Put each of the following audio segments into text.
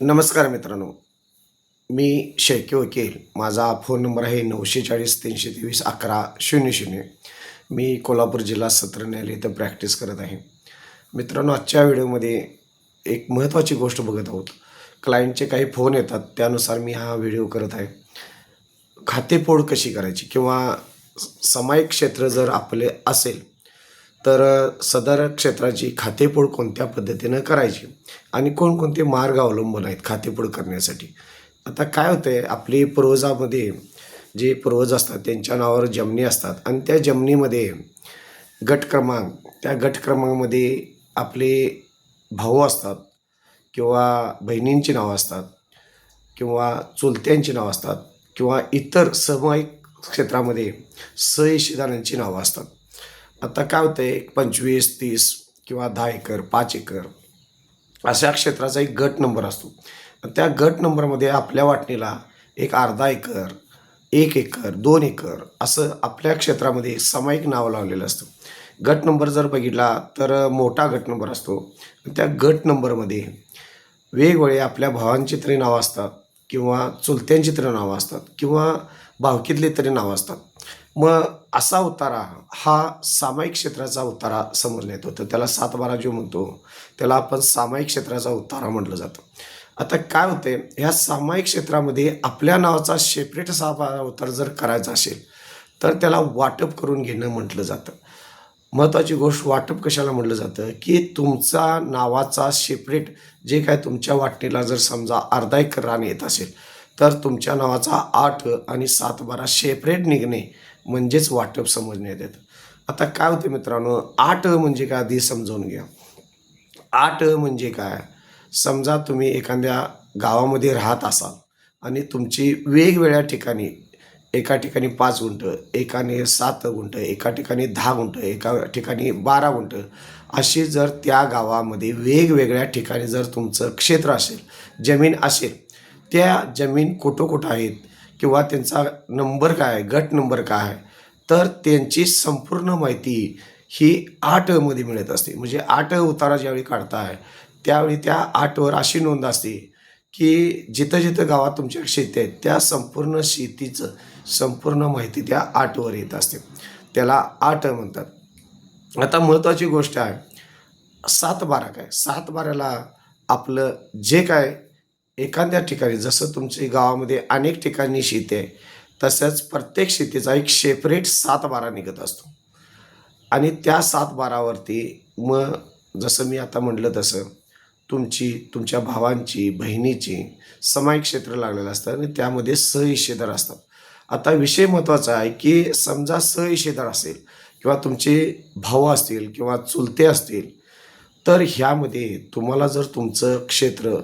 नमस्कार मित्रांनो. मी शेळके वकील. माझा फोन नंबर आहे नऊशे चाळीस तीनशे तेवीस अकरा शून्य शून्य. मी कोल्हापूर जिल्हा सत्र न्यायालय इथं प्रॅक्टिस करत आहे. मित्रांनो आजच्या व्हिडिओमध्ये एक महत्त्वाची गोष्ट बघत आहोत. क्लायंटचे काही फोन येतात त्यानुसार मी हा व्हिडिओ करत आहे. खातेफोड कशी करायची किंवा समायिक क्षेत्र जर आपले असेल तर सदर क्षेत्राची खातेफोड कोणत्या पद्धतीनं करायची आणि कोणकोणते मार्ग अवलंबून आहेत खातेफोड करण्यासाठी? आता काय होतं आहे आपली पूर्वजामध्ये जे पूर्वज असतात त्यांच्या नावावर जमनी असतात आणि त्या जमनीमध्ये गट क्रमांक त्या गट क्रमांकामध्ये आपले भाऊ असतात किंवा बहिणींची नावं असतात किंवा चुलत्यांची नावं असतात किंवा इतर समायिक क्षेत्रामध्ये सहिशीदारांची नावं असतात. आता काय होतं आहे पंचवीस तीस किंवा दहा एकर पाच एकर अशा क्षेत्राचा एक गट नंबर असतो. त्या गट नंबरमध्ये आपल्या वाटणीला एक अर्धा एकर एक एकर दोन एकर असं आपल्या क्षेत्रामध्ये सामायिक नाव लावलेलं असतं. गट नंबर जर बघितला तर मोठा गट नंबर असतो. त्या गट नंबरमध्ये वेगवेगळे आपल्या भावांची तरी नावं असतात किंवा चुलत्यांची तरी नावं असतात किंवा भावकीतली तरी नावं असतात. मग असा उतारा हा सामायिक क्षेत्राचा उतारा समजला येत तर त्याला सातबारा जो म्हणतो. त्याला आपण सामायिक क्षेत्राचा उतारा म्हटलं जातं. आता काय होते ह्या सामायिक क्षेत्रामध्ये आपल्या नावाचा सेपरेट सातबारा उतार जर करायचा असेल तर त्याला वाटप करून घेणं म्हटलं जातं. महत्त्वाची गोष्ट वाटप कशाला म्हटलं जातं? की तुमचा नावाचा सेपरेट जे काय तुमच्या वाटणीला जर समजा अर्धा एकर रान येत असेल तर तुमच्या नावाचा आठ आणि सात बारा सेपरेट निघणे म्हणजेच वाटप समजण्यात येतं. आता काय होते मित्रांनो आठ म्हणजे काय आधी समजावून घ्या. आठ म्हणजे काय? समजा तुम्ही एखाद्या गावामध्ये राहत असाल आणि तुमची वेगवेगळ्या ठिकाणी एका ठिकाणी पाच गुंठ एकाने सात गुंठं एका ठिकाणी दहा गुंठ एका ठिकाणी बारा गुंठ अशी जर त्या गावामध्ये वेगवेगळ्या ठिकाणी जर तुमचं क्षेत्र असेल जमीन असेल त्या जमीन कुठं कुठं आहेत किंवा त्यांचा नंबर काय आहे गट नंबर काय आहे तर त्यांची संपूर्ण माहिती ही आठमध्ये मिळत असते. म्हणजे आठ उतारा ज्यावेळी काढताय त्यावेळी त्या आठवर अशी नोंद असते की जिथं जिथं गावात तुमच्या शेती आहेत त्या संपूर्ण शेतीचं संपूर्ण माहिती त्या आठवर येत असते. त्याला आठ म्हणतात. आता महत्त्वाची गोष्ट आहे सात बारा काय? सात बाराला आपलं जे काय एखाद्या ठिकाणी जसं तुमची गावामध्ये अनेक ठिकाणी शेती आहे तसंच प्रत्येक शेतीचा एक सेपरेट सात बारा निघत असतो. आणि त्या सात बारावरती मग जसं मी आता म्हटलं तसं तुमची तुमच्या भावांची बहिणीची समायिक क्षेत्र लागलेलं असतं आणि त्यामध्ये सहहिशेदार असतात. आता विषय महत्त्वाचा आहे की समजा सहहिशेदार असेल किंवा तुमचे भाऊ असतील किंवा चुलते असतील तर ह्यामध्ये तुम्हाला जर तुमचं क्षेत्र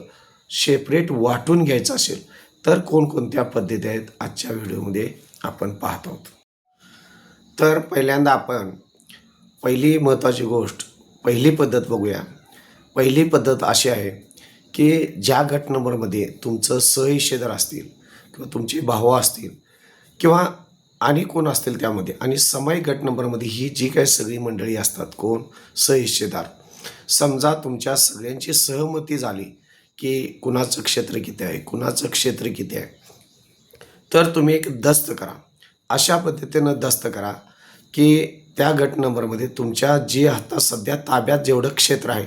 सेपरेट वाटून घ्यायचं असेल तर कोणकोणत्या पद्धती आहेत आजच्या व्हिडिओमध्ये आपण पाहत आहोत. तर पहिल्यांदा आपण पहिली महत्त्वाची गोष्ट पहिली पद्धत बघूया. पहिली पद्धत अशी आहे की ज्या गट नंबरमध्ये तुमचं सहहिशेदार असतील किंवा तुमचे भाव असतील किंवा आणि कोण असतील त्यामध्ये आणि समायिक गट नंबरमध्ये ही जी काही सगळी मंडळी असतात कोण? सहहिशेदार समजा तुमच्या सगळ्यांची सहमती झाली की कुणाचं क्षेत्र किती आहे कुणाचं क्षेत्र किती आहे. तर तुम्ही एक दस्त करा. अशा पद्धतीनं दस्त करा की त्या गट नंबरमध्ये तुमच्या जे आता सध्या ताब्यात जेवढं क्षेत्र आहे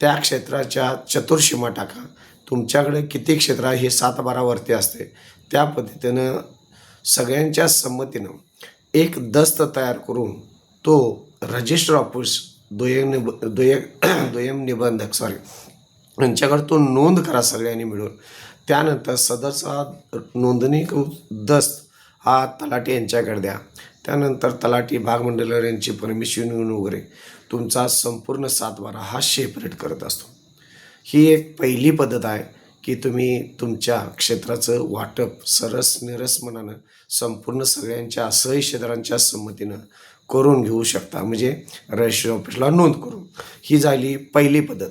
त्या क्षेत्राच्या चतुर्सीमा टाका. तुमच्याकडे किती क्षेत्र आहे हे सात बारावरती असते. त्या पद्धतीनं सगळ्यांच्या संमतीनं एक दस्त तयार करून तो रजिस्टर ऑफिस दुय्यम निब दुय्यम दुय्यम निबंधक सॉरी यांच्याकडे तो नोंद करा सगळ्यांनी मिळून. त्यानंतर सदरचा नोंदणीकृत दस्त हा तलाठी यांच्याकडे द्या. त्यानंतर तलाठी भागमंडळ यांची परमिशन घेऊन वगैरे तुमचा संपूर्ण सातबारा हा सेपरेट करत असतो. ही एक पहिली पद्धत आहे की तुम्ही तुमच्या क्षेत्राचं वाटप सरस निरस मनानं संपूर्ण सगळ्यांच्या सहहिशेदारांच्या संमतीनं करून घेऊ शकता. म्हणजे रजिस्ट्री ऑफिसला नोंद करून. ही झाली पहिली पद्धत.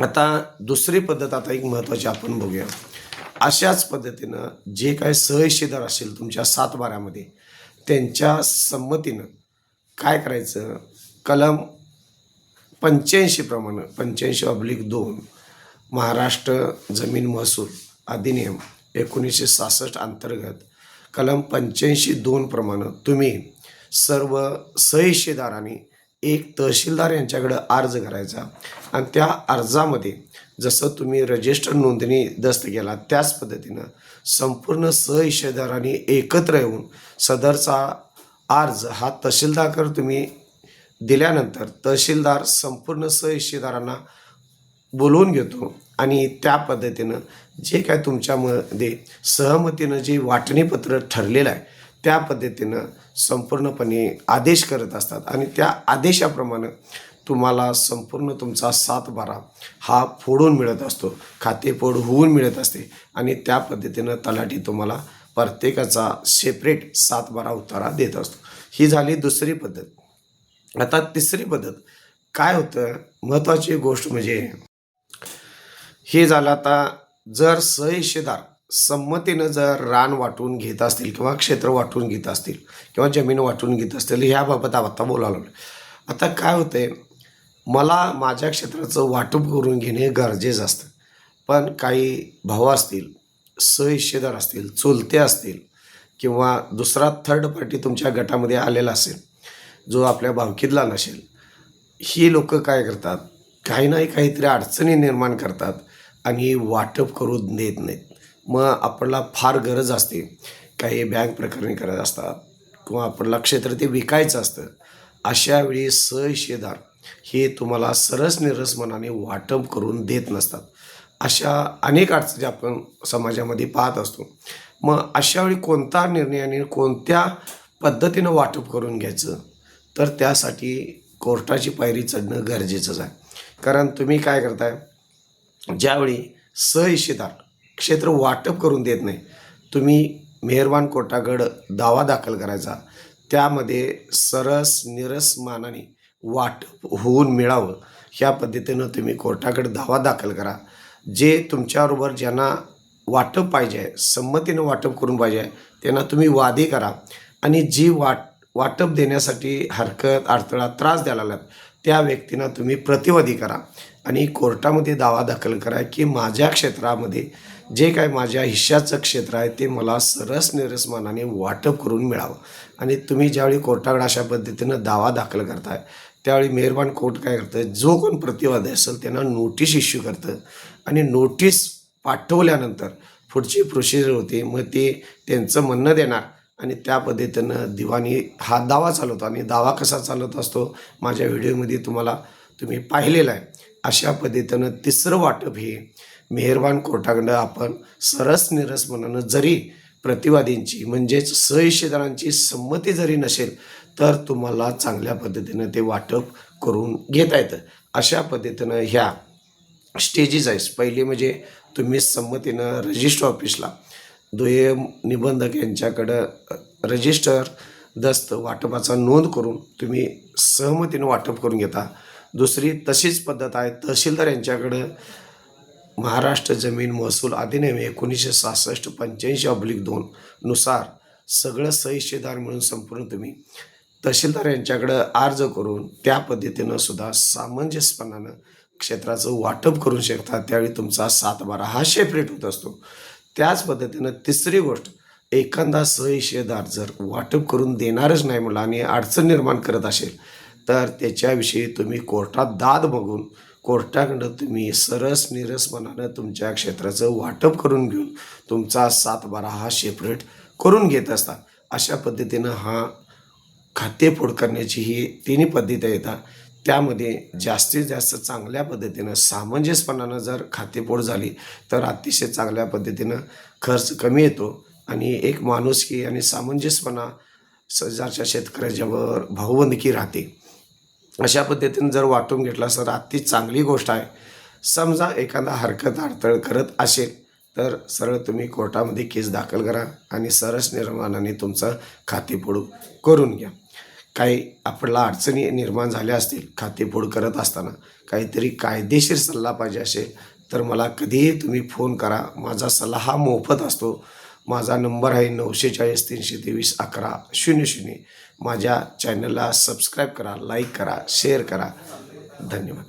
आता दुसरी पद्धत आता एक महत्त्वाची आपण बघूया. अशाच पद्धतीनं जे काय सहहिशेदार असेल तुमच्या सात बारामध्ये त्यांच्या संमतीनं काय करायचं? कलम पंच्याऐंशी प्रमाणे पंच्याऐंशी अब्लिक दोन महाराष्ट्र जमीन महसूल अधिनियम एकोणीसशे सहासष्ट अंतर्गत कलम पंच्याऐंशी दोन प्रमाणे तुम्ही सर्व सहिशेदारांनी एक तहसीलदार यांच्याकडं अर्ज करायचा. आणि त्या अर्जामध्ये जसं तुम्ही रजिस्टर नोंदणी दस्त केला त्याच पद्धतीनं संपूर्ण सहिशेदारांनी एकत्र येऊन सदरचा अर्ज हा तहसीलदार तुम्ही दिल्यानंतर तहसीलदार संपूर्ण सहिशेदारांना बोलवून घेतो आणि त्या पद्धतीनं जे काय तुमच्यामध्ये सहमतीनं जे वाटणीपत्र ठरलेलं आहे त्या पद्धतीनं संपूर्णपणे आदेश करत असतात. आणि त्या आदेशाप्रमाणे तुम्हाला संपूर्ण तुमचा सातबारा हा फोडून मिळत असतो. खातेफोड होऊन मिळत असते. आणि त्या पद्धतीनं तलाठी तुम्हाला प्रत्येकाचा सेपरेट सातबारा उतारा देत असतो. ही झाली दुसरी पद्धत. आता तिसरी पद्धत. काय होतं? महत्त्वाची गोष्ट म्हणजे हे झालं आता जर सहिशेदार संमतीनं जर रान वाटून घेत असतील किंवा क्षेत्र वाटून घेत असतील किंवा जमीन वाटून घेत असतील ह्याबाबत आता बोलायला लागलो आता काय होतंय मला माझ्या क्षेत्राचं वाटप करून घेणे गरजेचं असतं. पण काही भाऊ असतील सहिशेदार असतील चुलते असतील किंवा दुसरा थर्ड पार्टी तुमच्या गटामध्ये आलेला असेल जो आपल्या भावकीतला नसेल ही लोक काय करतात? काही नाही काहीतरी अडचणी निर्माण करतात आणि वाटप करून देत नाहीत. मग आपल्याला फार गरज असते. काही बँक प्रकरणी करत असतात किंवा आपल्याला क्षेत्र ते विकायचं असतं. अशा वेळी सहिष्येदार हे तुम्हाला सरस निरस मनाने वाटप करून देत नसतात. अशा अनेक अडचणी आपण समाजामध्ये पाहत असतो. मग अशा वेळी कोणता निर्णयाने कोणत्या पद्धतीनं वाटप करून घ्यायचं? तर त्यासाठी कोर्टाची पायरी चढणं गरजेचंच आहे. कारण तुम्ही काय करताय? ज्यावेळी सहिशेदार क्षेत्र वाटप करून देत नाही. तुम्ही मेहरबान कोर्टाकडं दावा दाखल करायचा. त्यामध्ये सरस निरस मानाने वाटप होऊन मिळावं. ह्या पद्धतीनं तुम्ही कोर्टाकडे दावा दाखल करा. जे तुमच्याबरोबर ज्यांना वाटप पाहिजे आहे संमतीनं वाटप करून पाहिजे आहे त्यांना तुम्ही वादी करा. आणि जी वाट वाटप देण्यासाठी हरकत अडथळा त्रास द्यायला लागलात त्या व्यक्तींना तुम्ही प्रतिवादी करा आणि कोर्टामध्ये दावा दाखल करा की माझ्या क्षेत्रामध्ये जे काय माझ्या हिश्श्याचं क्षेत्र आहे ते मला सरस निरसमानाने वाटप करून मिळावं. आणि तुम्ही ज्यावेळी कोर्टाकडे अशा पद्धतीनं दावा दाखल करताय त्यावेळी मेहरबान कोर्ट काय करतं? जो कोण प्रतिवादी असेल त्यांना नोटीस इश्यू करतं. आणि नोटीस पाठवल्यानंतर पुढची प्रोसिजर होते मग ते त्यांचं म्हणणं देणार आणि त्या पद्धतीनं दिवाणी हा दावा चालवतो आणि दावा कसा चालत असतो माझ्या व्हिडिओमध्ये तुम्हाला तुम्ही पाहिलेला आहे. अशा पद्धतीनं तिसरं वाटप हे मेहरबान कोर्टाकडं आपण सरस निरस मनानं जरी प्रतिवादींची म्हणजेच सहिष्येदारांची संमती जरी नसेल तर तुम्हाला चांगल्या पद्धतीनं ते वाटप करून घेता येतं. अशा पद्धतीनं ह्या स्टेजेस आहेत. पहिली म्हणजे तुम्ही संमतीनं रजिस्टर ऑफिसला दुय्यम निबंधक यांच्याकडं रजिस्टर दस्त वाटपाचा नोंद करून तुम्ही सहमतीनं वाटप करून घेता. दुसरी तशीच पद्धत आहे. तहसीलदार यांच्याकडं महाराष्ट्र जमीन महसूल अधिनियम एकोणीसशे सहासष्ट पंच्याऐंशी अब्लिक दोन नुसार सगळं सहिष्येदार म्हणून संपूर्ण तुम्ही तहसीलदार यांच्याकडं अर्ज करून त्या पद्धतीनं सुद्धा सामंजस्यपणानं क्षेत्राचं वाटप करू शकता. त्यावेळी तुमचा सातबारा हा सेपरेट होत असतो. त्याच पद्धतीनं तिसरी गोष्ट एखादा सहिष्येदार जर वाटप करून देणारच नाही मला आणि अडचण निर्माण करत असेल तर त्याच्याविषयी तुम्ही कोर्टात दाद बघून कोर्टाकडं तुम्ही सरस निरसपणानं तुमच्या क्षेत्राचं वाटप करून घेऊन तुमचा सात बारा हा सेपरेट करून घेत असता. अशा पद्धतीनं हा खातेफोड करण्याची ही तिन्ही पद्धती येतात त्यामध्ये जास्तीत जास्त चांगल्या पद्धतीनं सामंजस्यपणानं जर खातेपोट झाली तर अतिशय चांगल्या पद्धतीनं खर्च कमी येतो. आणि एक माणुसकी आणि सामंजस्यपणा शेजारच्या शेतकऱ्याच्यावर भाऊबंदकी राहते. अशा पद्धतीनं जर वाटून घेतला तर अति चांगली गोष्ट आहे. समजा एखादा हरकत अडथळ करत असेल तर सरळ तुम्ही कोर्टामध्ये केस दाखल करा आणि सरस निर्माणाने तुमचं खातेपोडू करून घ्या. काही आपल्याला अडचणी निर्माण झाल्या असतील खातेफोड करत असताना काहीतरी कायदेशीर सल्ला पाहिजे असेल तर मला कधीही तुम्ही फोन करा. माझा सल्ला हा मोफत असतो. माझा नंबर आहे नऊशे चाळीस तीनशे तेवीस अकरा शून्य शून्य. माझ्या चॅनलला सबस्क्राईब करा लाईक करा शेअर करा. धन्यवाद.